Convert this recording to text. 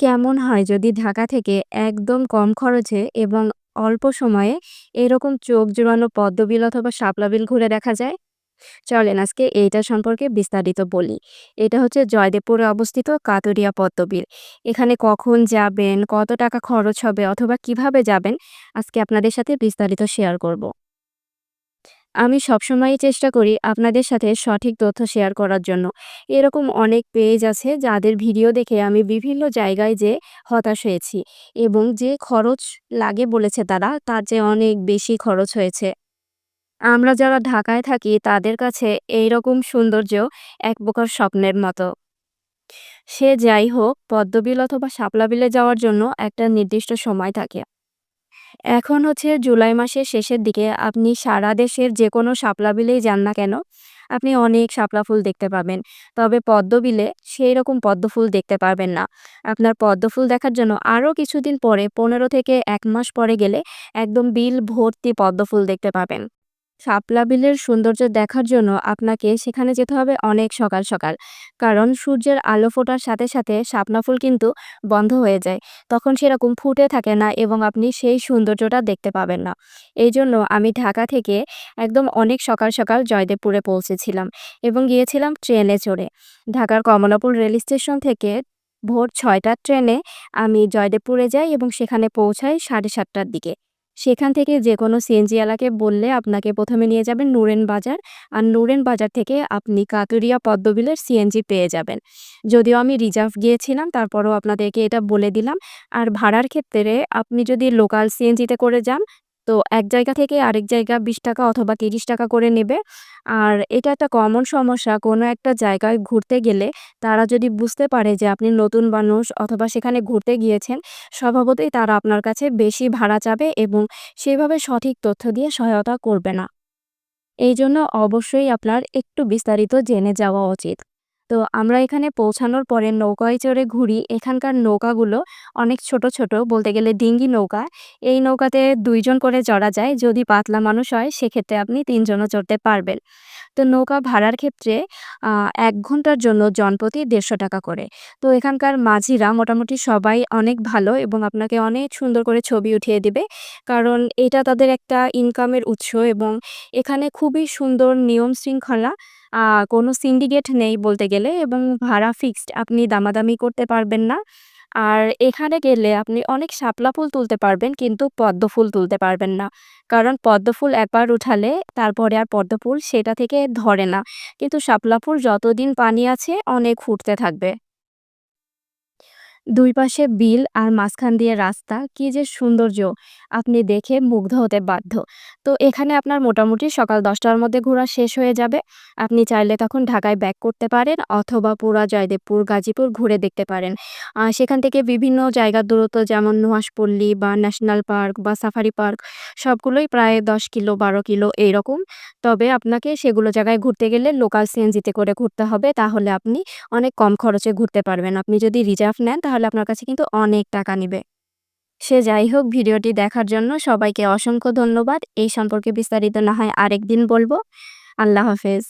কেমন হয় যদি ঢাকা থেকে একদম কম খরচে এবং অল্প সময়ে এরকম চোখ জুড়ানো পদ্মবিল অথবা শাপলা বিল ঘুরে দেখা যায়? চলেন আজকে এইটা সম্পর্কে বিস্তারিত বলি। এটা হচ্ছে জয়দেবপুরে অবস্থিত কাতুরিয়া পদ্মবিল। এখানে কখন যাবেন, কত টাকা খরচ হবে অথবা কীভাবে যাবেন আজকে আপনাদের সাথে বিস্তারিত শেয়ার করব। আমি সবসময়ই চেষ্টা করি আপনাদের সাথে সঠিক তথ্য শেয়ার করার জন্য। এরকম অনেক পেজ আছে যাদের ভিডিও দেখে আমি বিভিন্ন জায়গায় যেয়ে হতাশ হয়েছি এবং যে খরচ লাগে বলেছে তারা, তার চেয়ে অনেক বেশি খরচ হয়েছে। আমরা যারা ঢাকায় থাকি তাদের কাছে এইরকম সৌন্দর্য এক প্রকার স্বপ্নের মতো। সে যাই হোক, পদ্মবিল অথবা শাপলা বিলে যাওয়ার জন্য একটা নির্দিষ্ট সময় থাকে। এখন হচ্ছে জুলাই মাসের শেষের দিকে আপনি সারা দেশের যে কোনো শাপলা বিলেই যান না কেন, আপনি অনেক শাপলা ফুল দেখতে পাবেন। তবে পদ্ম বিলে সেই রকম পদ্ম ফুল দেখতে পারবেন না। আপনার পদ্ম ফুল দেখার জন্য আরও কিছুদিন পরে, পনেরো থেকে এক মাস পরে গেলে একদম বিল ভর্তি পদ্ম ফুল দেখতে পাবেন। শাপলা বিলের সৌন্দর্য দেখার জন্য আপনাকে সেখানে যেতে হবে অনেক সকাল সকাল। কারণ সূর্যের আলো ফোটার সাথে সাথে শাপলা ফুল কিন্তু বন্ধ হয়ে যায়। তখন সেরকম ফুটে থাকে না এবং আপনি সেই সৌন্দর্যটা দেখতে পাবেন না। এই জন্য আমি ঢাকা থেকে একদম অনেক সকাল সকাল জয়দেবপুরে পৌঁছেছিলাম এবং গিয়েছিলাম ট্রেনে চড়ে। ঢাকার কমলাপুর রেল স্টেশন থেকে ভোর ছয়টার ট্রেনে আমি জয়দেবপুরে যাই এবং সেখানে পৌঁছাই সাড়ে সাতটার দিকে। সেখান থেকে যে কোনো সিএনজিওয়ালাকে বললে আপনাকে প্রথমে নিয়ে যাবেন নুরেন বাজার। আর নুরেন বাজার থেকে আপনি কাতুরিয়া পদ্মবিলের সিএনজি পেয়ে যাবেন। যদিও আমি রিজার্ভ গিয়েছিলাম, তারপরও আপনাদেরকে এটা বলে দিলাম। আর ভাড়ার ক্ষেত্রে আপনি যদি লোকাল সিএনজিতে করে যান তো এক জায়গা থেকে আরেক জায়গা বিশ টাকা অথবা তিরিশ টাকা করে নেবে। আর এটা একটা কমন সমস্যা, কোনো একটা জায়গায় ঘুরতে গেলে তারা যদি বুঝতে পারে যে আপনি নতুন মানুষ অথবা সেখানে ঘুরতে গিয়েছেন, স্বভাবতই তারা আপনার কাছে বেশি ভাড়া চাবে এবং সেভাবে সঠিক তথ্য দিয়ে সহায়তা করবে না। এই জন্য অবশ্যই আপনার একটু বিস্তারিত জেনে যাওয়া উচিত। তো আমরা এখানে পৌঁছানোর পরে নৌকায় চড়ে ঘুরি। এখানকার নৌকাগুলো অনেক ছোট ছোট, বলতে গেলে ডিঙ্গি নৌকা। এই নৌকাতে দুইজন করে চড়া যায়। যদি পাতলা মানুষ হয়, সেক্ষেত্রে আপনি তিনজনও চড়তে পারবেন। তো নৌকা ভাড়ার ক্ষেত্রে এক ঘণ্টার জন্য জনপ্রতি দেড়শো টাকা করে। তো এখানকার মাঝিরা মোটামুটি সবাই অনেক ভালো এবং আপনাকে অনেক সুন্দর করে ছবি উঠিয়ে দিবে। কারণ এটা তাদের একটা ইনকামের উৎস এবং এখানে খুবই সুন্দর নিয়ম শৃঙ্খলা কোনো সিন্ডিকেট নেই বলতে গেলে এবং ভাড়া ফিক্সড আপনি দামাদামি করতে পারবেন না। আর এখানে গেলে আপনি অনেক শাপলা ফুল তুলতে পারবেন কিন্তু পদ্ম ফুল তুলতে পারবেন না। কারণ পদ্ম ফুল একবার উঠালে তারপরে আর পদ্ম ফুল সেটা থেকে ধরে না। কিন্তু শাপলা ফুল যতদিন পানি আছে অনেক ফুটতে থাকবে। দুই পাশে বিল আর মাঝখান দিয়ে রাস্তা, কি যে সৌন্দর্য। আপনি দেখে মুগ্ধ হতে বাধ্য। তো এখানে আপনার মোটামুটি সকাল দশটার মধ্যে ঘোরা শেষ হয়ে যাবে। আপনি চাইলে তখন ঢাকায় ব্যাক করতে পারেন অথবা পুরা জয়দেবপুর, গাজীপুর ঘুরে দেখতে পারেন। সেখান থেকে বিভিন্ন জায়গার দূরত্ব যেমন নুহাসপল্লী বা ন্যাশনাল পার্ক বা সাফারি পার্ক সবগুলোই প্রায় দশ কিলো, বারো কিলো এইরকম তবে আপনাকে সেগুলো জায়গায় ঘুরতে গেলে লোকাল সিএনজিতে করে ঘুরতে হবে। তাহলে আপনি অনেক কম খরচে ঘুরতে পারবেন। আপনি যদি রিজার্ভ নেন তাহলে আপনার কাছে কিন্তু অনেক টাকা নিবে। সে যাই হোক, ভিডিওটি দেখার জন্য সবাইকে অসংখ্য ধন্যবাদ। এই সম্পর্কে বিস্তারিত না হয় আরেকদিন বলব। আল্লাহ হাফেজ।